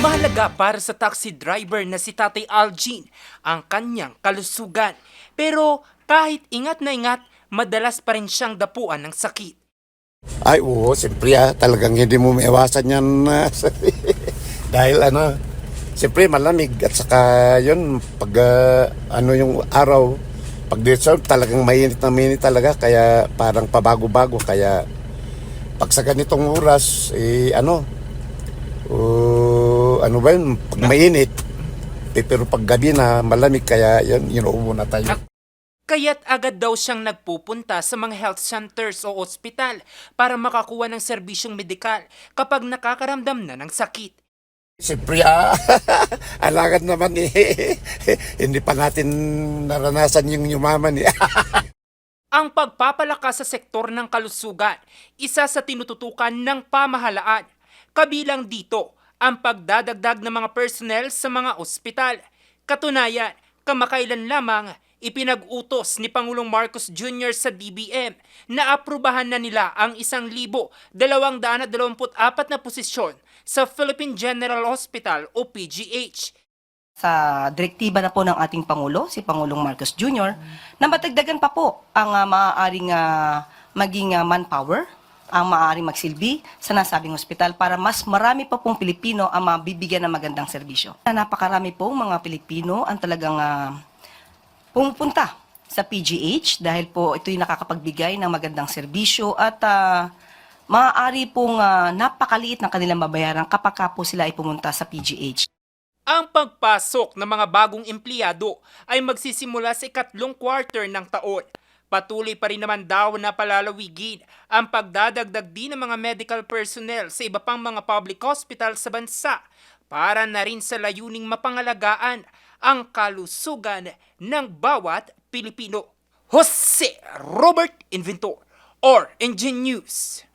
Mahalaga para sa taxi driver na si Tatay Algin ang kanyang kalusugan. Pero kahit ingat na ingat, madalas pa rin siyang dapuan ng sakit. Ay, oo, siyempre ah, talagang hindi mo maiwasan yan. ah, dahil ano, siyempre malamig at saka yun, pag ah, ano yung araw, pag dito talagang mainit na mainit talaga, kaya parang pabago-bago, kaya pag sa ganitong oras, eh, ano, oh, ano ba yun, pag mainit, eh, pero pag gabi na malamig, kaya yun, inuubo na tayo. Kaya't agad daw siyang nagpupunta sa mga health centers o ospital para makakuha ng serbisyong medikal kapag nakakaramdam na ng sakit. Siyempre, ah, alagad naman eh. Hindi pa natin naranasan yung yumaman eh. Ang pagpapalakas sa sektor ng kalusugan, isa sa tinututukan ng pamahalaan. Kabilang dito ang pagdadagdag ng mga personnel sa mga ospital. Katunayan, kamakailan lamang ipinag-utos ni Pangulong Marcos Jr. sa DBM na aprubahan na nila ang 1,224 na posisyon sa Philippine General Hospital o PGH. sa direktiba na po ng ating Pangulo, si Pangulong Marcos Jr., na matagdagan pa po ang uh, maaaring ah, maging ah, manpower, ang maaaring magsilbi sa nasabing ospital para mas marami pa pong Pilipino ang mabibigyan ng magandang serbisyo. Napakarami pong mga Pilipino ang talagang ah, pumupunta sa PGH dahil po ito'y nakakapagbigay ng magandang serbisyo at ah, maaari pong ah, napakaliit ng kanilang babayaran kapag ka po sila ay pumunta sa PGH. Ang pagpasok ng mga bagong empleyado ay magsisimula sa ikatlong quarter ng taon. Patuloy pa rin naman daw na palalawigin ang pagdadagdag din ng mga medical personnel sa iba pang mga public hospital sa bansa para na rin sa layuning mapangalagaan ang kalusugan ng bawat Pilipino. Jose Robert Inventor or Engine News.